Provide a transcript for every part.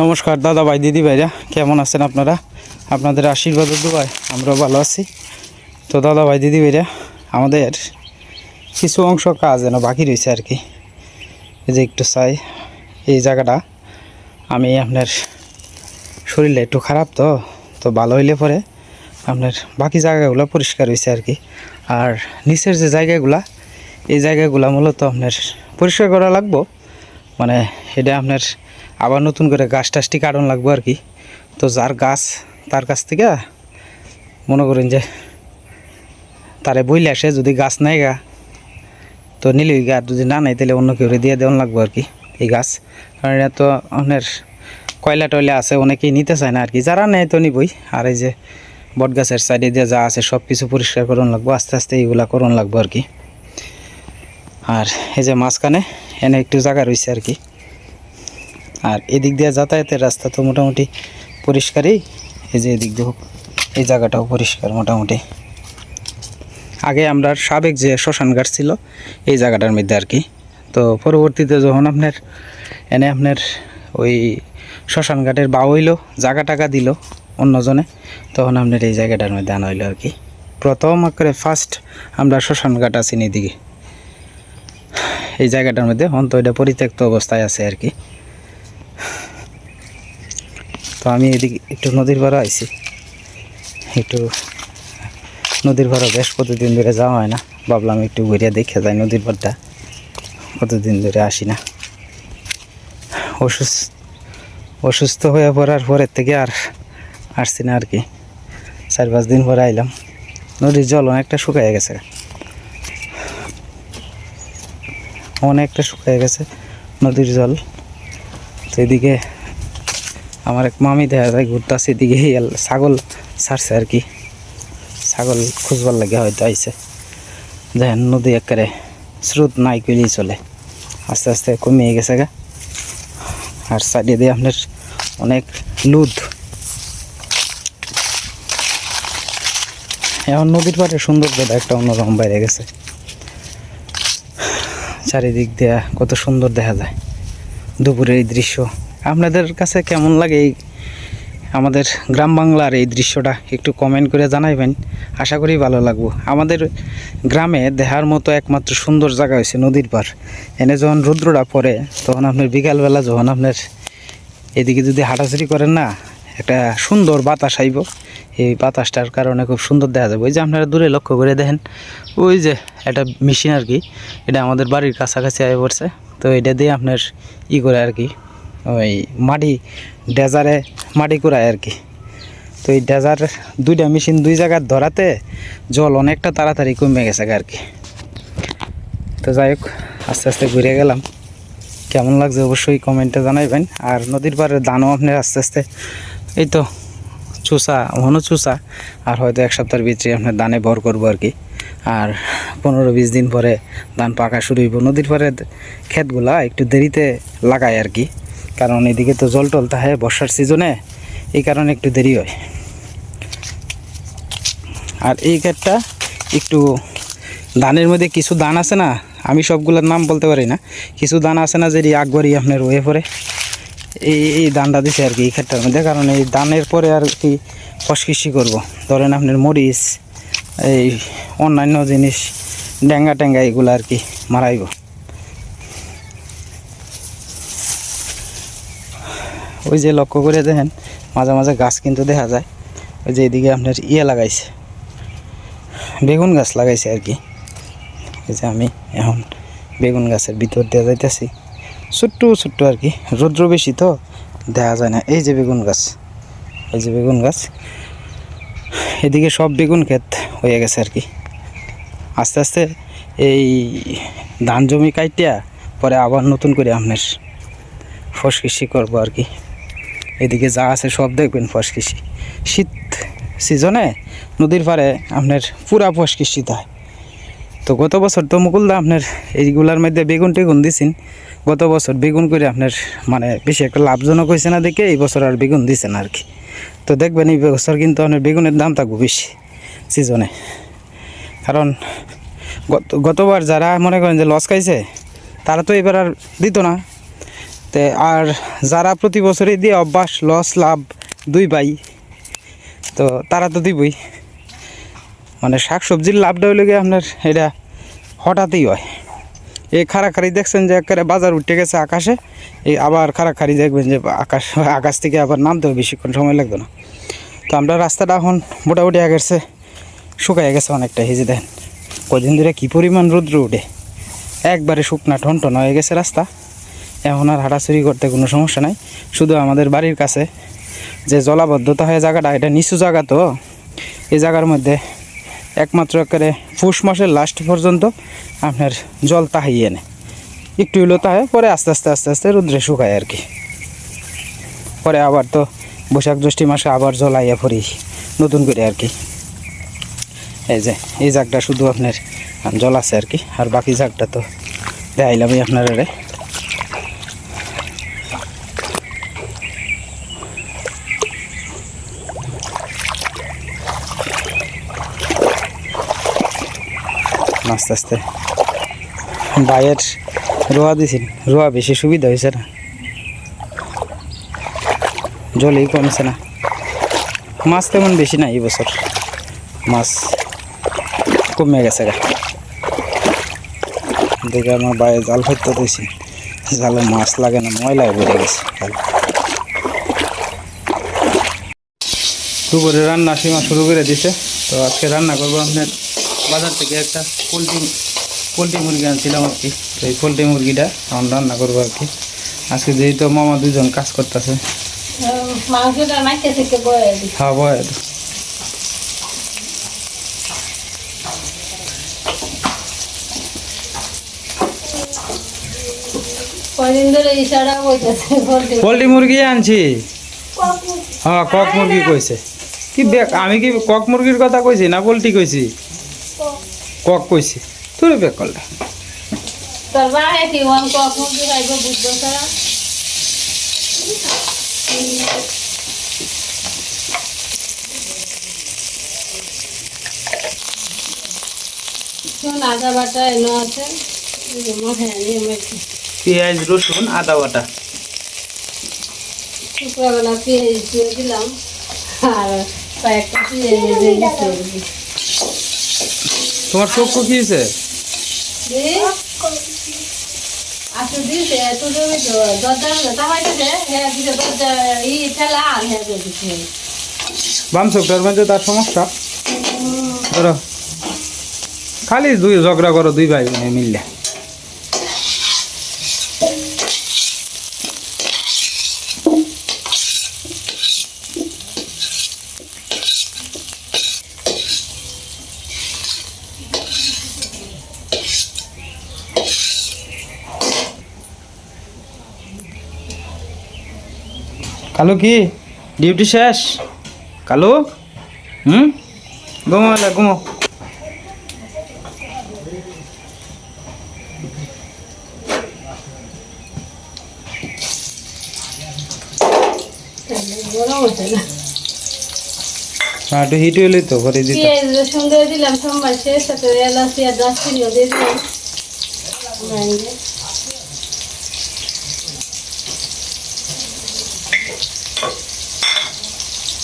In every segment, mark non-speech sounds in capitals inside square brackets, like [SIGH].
নমস্কার দাদা ভাই দিদি ভাইরা কেমন আছেন আপনারা? আপনাদের আশীর্বাদ দুবাই আমরাও ভালো আছি। তো দাদা ভাই দিদি ভাইরা আমাদের কিছু অংশ কাজ যেন বাকি রয়েছে আর কি। এই যে একটু চাই, এই জায়গাটা আমি আপনার শরীরটা একটু খারাপ তো তো ভালো হইলে পরে আপনার বাকি জায়গাগুলো পরিষ্কার হয়েছে আর কি। আর নিচের যে জায়গাগুলা, এই জায়গাগুলা মূলত আপনার পরিষ্কার করা লাগবো। মানে এটা আপনার আবার নতুন করে গাছ টাছটি কাটন লাগবো আর কি। তো যার গাছ, তার কাছ থেকে মনে করেন যে তারে বইলে আসে যদি গাছ নাই গা, তো নিলি গা যদি না নাই তাহলে অন্য কেউ দিয়ে দেওয়ান লাগবো আর কি এই গাছ। কারণ এটা তো আপনার কয়লা টয়লা আছে, অনেকেই নিতে চায় না আর কি। যারা নেয় তো নিবই। আর এই যে বট গাছের সাইডে দিয়ে যা আছে, সব কিছু পরিষ্কার করন লাগবো, আস্তে আস্তে এইগুলা করন লাগবো আর কি। আর এই যে মাঝখানে এনে একটু জায়গা রয়েছে আর কি। আর এদিক দিয়ে যাতায়াতের রাস্তা তো মোটামুটি পরিষ্কারই। এই যে এদিক দিয়ে এই জায়গাটাও পরিষ্কার মোটামুটি। আগে আমরা সাবেক যে শ্মশান ঘাট ছিল, এই জায়গাটার মধ্যে আর কি। তো পরবর্তীতে যখন আপনার, এনে আপনার ওই শ্মশান ঘাটের বা হইল জায়গা টাকা দিল অন্যজনে, তখন আপনার এই জায়গাটার মধ্যে আনা হইল আর কি। প্রথম করে ফার্স্ট আমরা শ্মশান ঘাট আছি এদিকে এই জায়গাটার মধ্যে অন্ত এটা পরিত্যক্ত অবস্থায় আছে আর কি। তো আমি এদিকে একটু নদীর পাড়া আইছি। একটু নদীর পাড়া বেশ কতদিন ধরে যাওয়া হয় না। ভাবলাম একটু ঘুরিয়ে দেখে যাই নদীর পাড়টা। কতদিন ধরে আসি না। অসুস্থ অসুস্থ হয়ে পড়ার পরের থেকে আর আসছি না আর কি চার পাঁচ দিন পরে আইলাম। নদীর জল অনেকটা শুকায় গেছে। অনেকটা শুকিয়ে গেছে নদীর জল। তো এদিকে আমার এক মামি দেখা যায় ঘুরতেছে, এদিকে ছাগল ছাড়ছে আর কি। ছাগল খুঁজবার লাগে হয়তো আইছে। দেখেন, নদী একেবারে স্রোত নাই কইলেই চলে। আস্তে আস্তে কমিয়ে গেছে গা। আর সাইডে দিয়ে আপনার অনেক লুদ। এখন নদীর পাড়ে সৌন্দর্যটা একটা অন্যরকম বাইরে গেছে। চারিদিক দিয়ে কত সুন্দর দেখা যায়। দুপুরের এই দৃশ্য। আপনাদের কাছে কেমন লাগে এই আমাদের গ্রাম বাংলার এই দৃশ্যটা একটু কমেন্ট করে জানাইবেন। আশা করি ভালো লাগবো। আমাদের গ্রামে দেহার মতো একমাত্র সুন্দর জায়গা হয়েছে নদীর পার এনে যখন রুদ্রটা পড়ে, তখন আপনার বিকালবেলা যখন আপনার এদিকে যদি হাঁটাছড়ি করেন না, একটা সুন্দর বাতাস আইব। এই বাতাসটার কারণে খুব সুন্দর দেখা যাবে। ওই যে আপনারা দূরে লক্ষ্য করে দেখেন, ওই যে একটা মেশিন আর কি, এটা আমাদের বাড়ির কাছাকাছি আয় পড়ছে। তো এটা দিয়ে আপনার ই করে আর কি, ওই মাটি ডেজারে মাটি কুড়ায় আর কি। তো এই ডেজার দুইটা মেশিন দুই জায়গার ধরাতে জল অনেকটা তাড়াতাড়ি কমে গেছে আর কি। তো যাই হোক, আস্তে আস্তে ঘুরে গেলাম। কেমন লাগছে অবশ্যই কমেন্টে জানাইবেন। আর নদীর পাড়ের দানও আপনার আস্তে আস্তে, এই তো চুষা, ঘন চুষা, আর হয়তো এক সপ্তাহের ভিতরে আপনার দানে ভর করব আর কি। আর পনেরো বিশ দিন পরে ধান পাকা শুরু হইব। নদীর পাড়ের ক্ষেতগুলা একটু দেরিতে লাগায় আর কি। কারণ এদিকে তো জল টল থাকে বর্ষার সিজনে, এই কারণে একটু দেরি হয়। আর এই ক্ষেতটা একটু ধানের মধ্যে কিছু দান আছে না, আমি সবগুলোর নাম বলতে পারি না। কিছু দান আছে না যে আকবরই আপনার রয়ে পরে। এই এই দানটা দিছে আর কি এই ক্ষেতটার মধ্যে। কারণ এই দানের পরে আর কি ফসকৃষি করব। ধরেন আপনার মরিচ এই অন্যান্য জিনিস ড্যাঙ্গা ট্যাঙ্গা এগুলো আর কি মারাইব। ওই যে লক্ষ্য করে দেখেন, মাঝে মাঝে গাছ কিন্তু দেখা যায়, ওই যে এদিকে আপনার ইয়ে লাগাইছে, বেগুন গাছ লাগাইছে আর কি। এই যে আমি এখন বেগুন গাছের ভিতর দিয়ে যাইতেছি, ছোট্ট ছোট্ট আর কি, রৌদ্র বেশি তো, দেখা যায় না। এই যে বেগুন গাছ, এই যে বেগুন গাছ এদিকে সব বেগুন ক্ষেত হয়ে গেছে আর কি। আস্তে আস্তে এই ধান জমি কাইটিয়া পরে আবার নতুন করে আপনার ফস কৃষি করব আর কি। এদিকে যা আছে সব দেখবেন ফস কৃষি। শীত সিজনে নদীর পাড়ে আপনার পুরা ফস কৃষি হয় তো গত বছর তো মুকুলদা আপনার এইগুলার মধ্যে বেগুন টেগুন দিছেন। গত বছর বেগুন করে আপনার মানে বেশি একটা লাভজনক হয়েছে না দেখে এই বছর আর বেগুন দিছেন আর কি। তো দেখবেন এই বছর কিন্তু আপনার বেগুনের দাম থাকবে বেশি সিজনে। কারণ গত, গতবার যারা মনে করেন যে লস খাইছে, তারা তো এবার আর দিত না। তে আর যারা প্রতি বছরই দিয়ে অভ্যাস, লস, লাভ দুই ভাই, তো তারা তো দিবই। মানে শাক সবজির লাভটা হইলে আপনার এটা হঠাৎই হয়। এই খাড়াখাড়ি দেখছেন যে একেবারে বাজার উঠে গেছে আকাশে। এই আবার খাড়াখাড়ি দেখবেন যে আকাশ আকাশ থেকে আবার নামতেও বেশিক্ষণ সময় লাগবে না। তো আমরা রাস্তাটা এখন মোটামুটি আগেছে শুকায় গেছে অনেকটা হেজে দেন কদিন ধরে কী পরিমাণ রৌদ্র উঠে একবারে শুকনা ঠন ঠন হয়ে গেছে রাস্তা। এখন আর হাঁটাচুরি করতে কোনো সমস্যা নাই। শুধু আমাদের বাড়ির কাছে যে জলাবদ্ধতা হয়ে জায়গাটা, এটা নিচু জায়গা তো। এই জায়গার মধ্যে একমাত্র একেবারে পৌষ মাসের লাস্ট পর্যন্ত আপনার জল তাহাইয়ে নেয় একটু হলো তাহে পরে আস্তে আস্তে আস্তে আস্তে রুদ্রে শুকায় আর কি। পরে আবার তো বৈশাখ জ্যৈষ্ঠী মাসে আবার জল আইয়া পড়ি, নতুন করে আর কি। এই যে, এই জাগটা শুধু আপনার জল আছে আর কি, আর বাকি জাগটা তো দেখাইলামই আপনার রে আস্তে আস্তে। বাইয়ের রোয়া দিছিল। রোয়া বেশি সুবিধা হয়েছে না। জলই কমছে না। মাছ তেমন বেশি নাই এই বছর। মাছ কমে গেছে গা। দেখে আমার বাইরে জাল ফেলতে দিয়েছি জালে মাছ লাগে না, ময়লায় বেড়ে গেছে। দুপুরে রান্না সীমা শুরু করে দিছে। তো আজকে রান্না করব আপনার বাজার থেকে একটা পোলট্রি পোলট্রি মুরগি আনছিলাম আর কি। তো এই পোলট্রি মুরগিটা এখন রান্না করব আর কি। আজকে যেহেতু মামা দুজন কাজ করতেছে। হ্যাঁ বয় পোলট্রি। মুরগি আনছি। হ্যাঁ কক মুরগি কইছে। কি আমি কি কক মুরগির কথা কইছি না পোলট্রি কইছি? কক কইছি তোর কি ওয়ান বুঝছ আদা বাটা এনে আছে। এই যে মাথায় নিয়ে মেখে পেঁয়াজ রসুন আদা বাটা। শুক্রবেলা পেঁয়াজ দিয়ে দিলাম। আর কয়েকটা পেঁয়াজ দিয়ে দিতে তোমার চোখ কি হয়েছে আচ্ছা হ্যাঁ হ্যাঁ বাম চোখটার মধ্যে তার সমস্যা? ধরো। খালি দুই ঝগড়া করো দুই ভাই মিললে। কালু কি? ডিউটি শেষ? কালু? হুম? ঘুমো এলা ঘুমো। একটু দিলাম সোমবার শেষ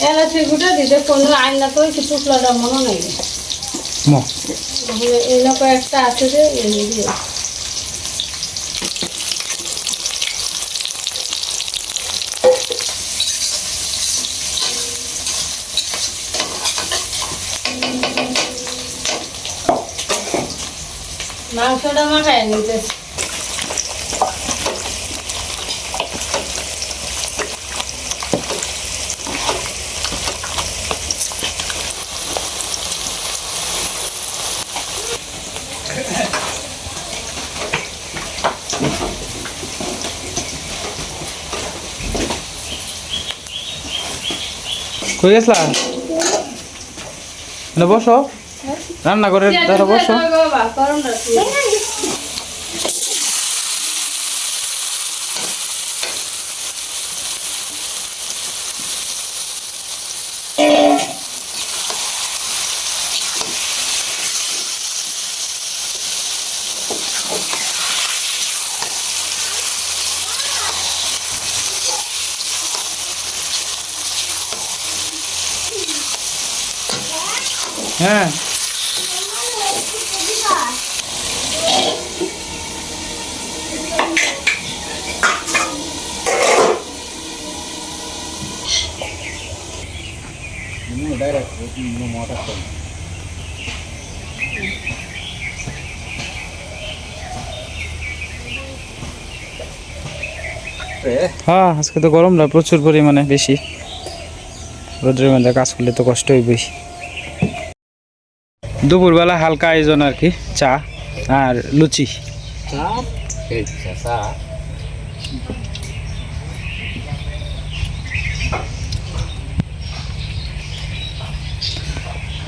এলাচি গুঁটা দিতে কোনো আইনা তো একটু টুকলাটা মনে নেই? এরকম একটা আছে যে মাংসটা মাখায় নিতে। কই গেছলা? বসো। রান্না করে বসো। হ্যাঁ আজকে তো গরম না প্রচুর পরিমাণে বেশি। রোদ্রের মধ্যে কাজ করলে তো কষ্ট হইবই দুপুরবেলা হালকা আয়োজন আর কি চা আর লুচি।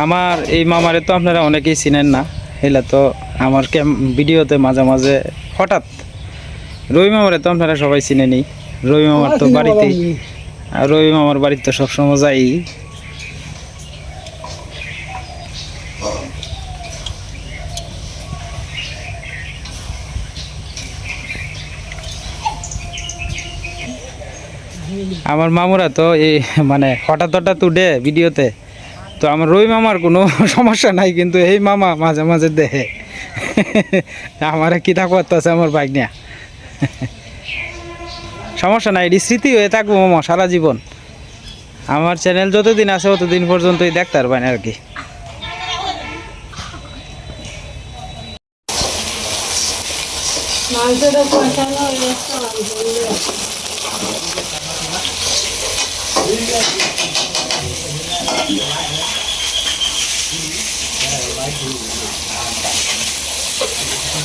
আমার এই মামারে তো আপনারা অনেকেই চিনেন না। এলা তো আমার ক্যাম ভিডিওতে মাঝে মাঝে হঠাৎ রবি মামারে তো আপনারা সবাই চিনেনি রবি মামার তো বাড়িতেই আর রবি মামার বাড়িতে তো সবসময় যাই। আমার মামুরা তো এই মানে হঠাৎ হঠাৎ উঠে ভিডিওতে। তো আমার রবি মামার কোনো [LAUGHS] সমস্যা নাই, কিন্তু এই মামা মাঝে মাঝে দেহে [LAUGHS] আমার কিতা করতেছে আমার বাইক নিয়ে। [LAUGHS] সমস্যা নাই, এটি স্মৃতি হয়ে থাকব মামা, সারা জীবন। আমার চ্যানেল যতদিন আছে ততদিন পর্যন্তই দেখতে পারবেন আর কি। মাংসটা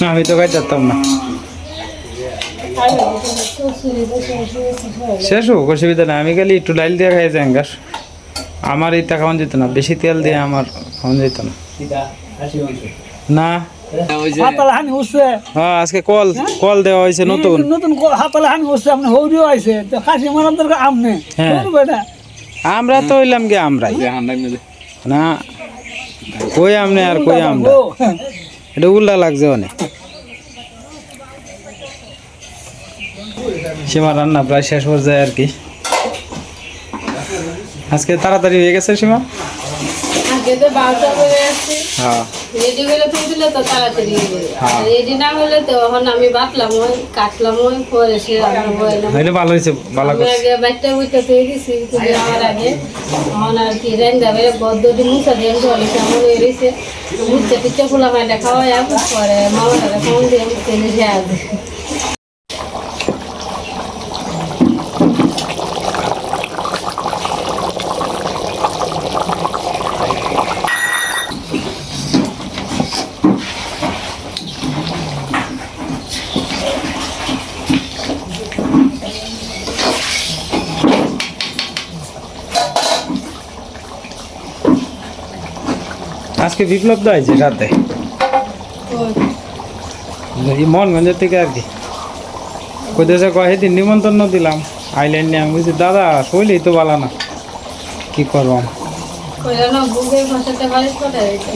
না, আমি তো খাই যেতাম না। শেষ হোক অসুবিধা না আমি খালি একটু ডাইল দিয়ে খাই যাই গাছ। আমার এটা খাওয়ান যেত না। বেশি তেল দিয়ে আমার খাওয়ান যেত না। না। হ্যাঁ আজকে কল কল দেওয়া হয়েছে নতুন। নতুন হাতালে হানি হচ্ছে আপনি হৌরিও আইছে। তো খাসি মারার দরকার আমনে হ্যাঁ। আমরা তো হইলাম গে আমরাই। না কই আমনে আর কই আমরা? এটা উল্লা লাগছে অনেক। সীমা রান্না প্রায় শেষ পর্যায়ে আর কি। আজকে তাড়াতাড়ি হয়ে গেছে সীমা? আগে তো বারোটা করে আসছি। হ্যাঁ। রেডি করে তুই দিলে তো তাড়াতাড়ি হ্যাঁ। রেডি না হলে তো এখন আমি বাটলাম ওই কাটলাম ওই পরে সে রান্না ভালো হয়েছে ভালো আগে বাচ্চা উঠে তুই দিছি তুই আমার আগে এখন আর কি রেন যাবে বদ্ধ দিন মুসা দেন জলে কেমন হয়ে রয়েছে মুখতে পিঠে ফুলা মাইটা খাওয়াই আসুন পরে মামাটা ফোন দিয়ে তেলে যে আসবে আজকে বিপ্লব দা হয়েছে রাতে। এই মনগঞ্জের থেকে আর কি। কোথায় কয় সেদিন নিমন্ত্রণ দিলাম, আইল্যান্ড নিয়ে। আমি বলছি, দাদা, শৈলেই তো ভালো না। কি করবাম কইলা না বুকের ভাষাতে বালিশ করে দিতে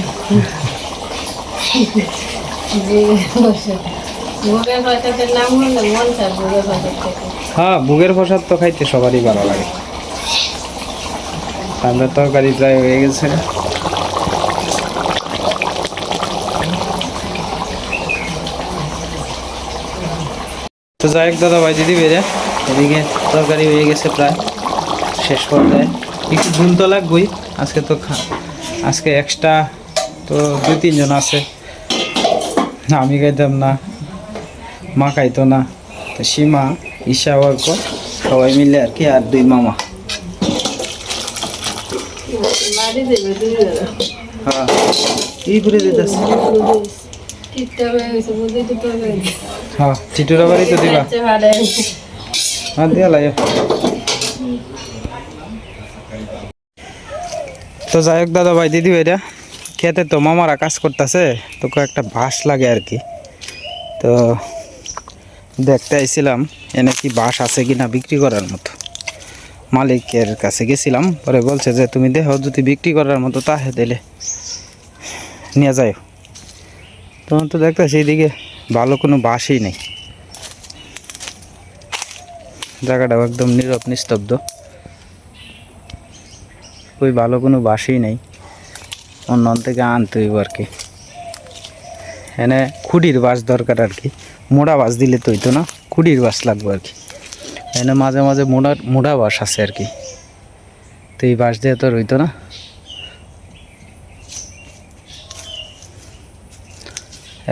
বুকের ভাষাতে নাম হলে চায় বুকের ভাষার থেকে হ্যাঁ বুগের প্রসাদ তো খাইতে সবারই ভালো লাগে। আমরা তরকারি প্রায় হয়ে গেছে। তো যাই হোক দাদা ভাই, দিদি বেড়ে, এদিকে তরকারি হয়ে গেছে প্রায়। শেষ পর্যায়ে। একটু ভুল তো লাগবেই আজকে তো আজকে এক্সট্রা তো দুই তিনজন আছে। আমি খাইতাম না, মা খাইতো না। তো সীমা, ঈশা ওয়ার্ক সবাই মিলে আর কি, আর দুই মামা। হ্যাঁ। কি করে দিতেছে? টিপটা হয়ে গেছে হয়ে হ্যাঁ চিটুরা বাড়ি তো দিবা। আচ্ছা হ্যাঁ দিয়া লাগে তো যাই হোক দাদা ভাই দিদি ভাইরা খেতে তো মামারা কাজ করতেছে তোকে একটা বাঁশ লাগে আর কি। তো দেখতে আইছিলাম এনে কি বাঁশ আছে কি না বিক্রি করার মতো। মালিকের কাছে গেছিলাম পরে বলছে যে তুমি দেখো যদি বিক্রি করার মতো তাহে দিলে। নিয়ে যাও তখন তো দেখতেছি এইদিকে ভালো কোনো বাঁশই নেই। জায়গাটাও একদম নীরব, নিস্তব্ধ। ওই ভালো কোনো বাসই নেই। অন্য থেকে আনতে হইব আর কি। এনে খুঁটির বাস দরকার আর কি। মোড়া বাস দিলে তো হইতো না খুঁটির বাস লাগবে আর কি। এনে মাঝে মাঝে মোড়া মোড়া বাস আছে আর কি। তো এই বাস দিয়ে তো আর হইতো না।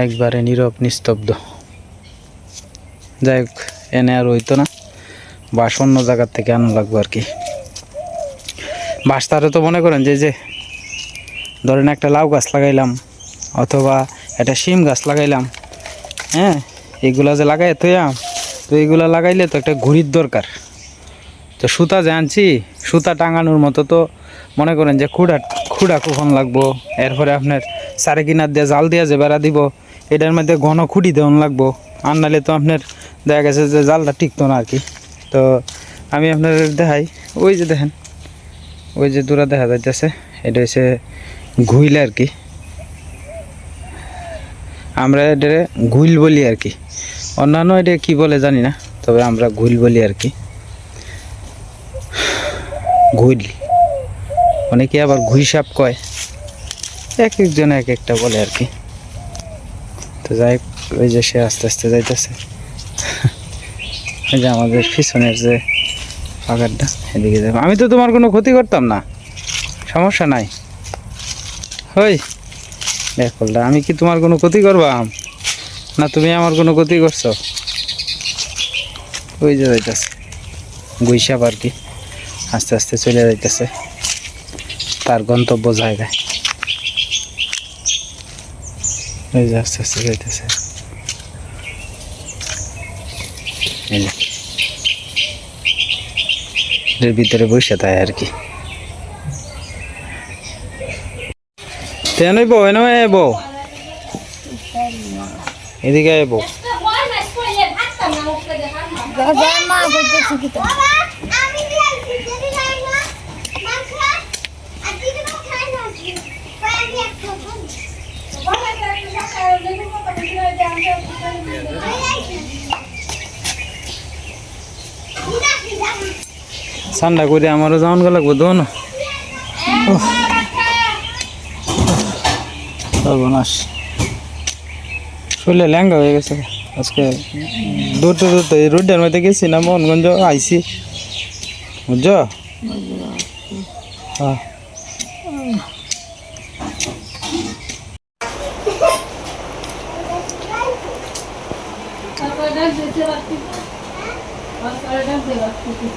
একবারে নীরব, নিস্তব্ধ। যাই হোক, এনে আর হইতো না। বাস অন্য জায়গার থেকে আনা লাগবো আর কি। বাস তারে তো মনে করেন যে যে ধরেন একটা লাউ গাছ লাগাইলাম, অথবা একটা শিম গাছ লাগাইলাম হ্যাঁ এগুলা যে লাগাই থইয়াম তো এগুলা লাগাইলে তো একটা ঘুড়ির দরকার। তো সুতা যে আনছি, সুতা টাঙানোর মতো তো মনে করেন যে খুঁড়া খুঁড়া কখন লাগবো। এরপরে আপনার সারে কিনার দিয়ে জাল দিয়ে যে বেড়া দিব এটার মধ্যে ঘন খুঁটি দেওয়ান লাগবো। আর নাহলে তো আপনার দেখা গেছে যে জালটা টিকতো না আর কি তো আমি আপনার দেখাই। ওই যে দেখেন, ওই যে দূরা দেখা যাইতেছে। এটা হচ্ছে ঘুইল আর কি আমরা এটা ঘুইল বলি আর কি অন্যান্য এটা কি বলে জানি না, তবে আমরা ঘুইল বলি আর কি ঘুইল। অনেকে আবার ঘুই সাপ কয়। এক একজন এক একটা বলে আর কি তো যাই ওই যে সে আস্তে আস্তে যাইতেছে। ওই যে আমাদের পিছনের যে পাকারটা, এদিকে দেখো। আমি তো তোমার কোনো ক্ষতি করতাম না, সমস্যা নাই। হই দেখলটা আমি কি তোমার কোনো ক্ষতি করবাম? না, তুমি আমার কোনো ক্ষতি করছ? ওই যে যাইতেছে গুইসাপ আর কি আস্তে আস্তে চলে যাইতেছে। তার গন্তব্য জায়গায়। ওই যে আস্তে আস্তে যাইতেছে। এই এর ভিতরে বসে থাকে আর কি। তেনই বউ এনে বউ। এদিকে বউ। মা বলতেছি কি তো আমি দিয়েছি যদি নাই না মাখা আর দিদি মা খাই না পানি একটা ঠান্ডা করে আমারও যাওয়ান গো লাগবো দোনো সর্বনাশ। শরীরে ল্যাঙ্গা হয়ে গেছে আজকে দূরতে দূরতে এই রোডের মধ্যে গেছি না, মোহনগঞ্জ আইছি। বুঝছ? হ্যাঁ তারপরে ডাক দিতে পারছি তারপরে ডাক দিতে পারছি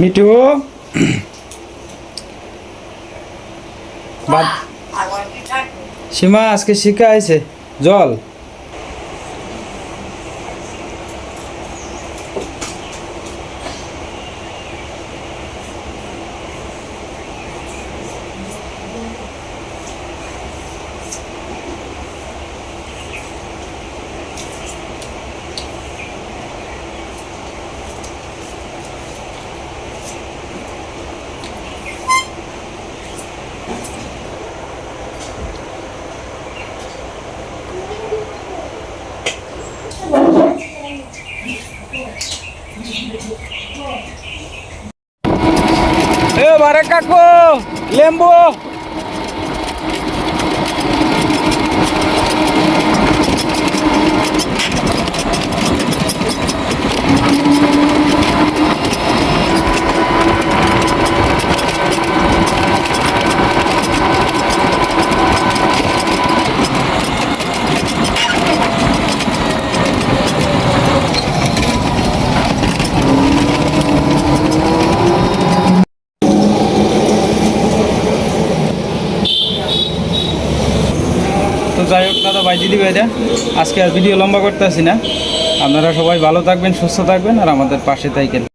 মিঠু? সীমা আজকে শিখা আছে জল। কাকু লেম্বু তো যাই হোক ভাইরা, আজকে আর ভিডিও লম্বা করতে আসি না আপনারা সবাই ভালো থাকবেন, সুস্থ থাকবেন, আর আমাদের পাশে থাকেন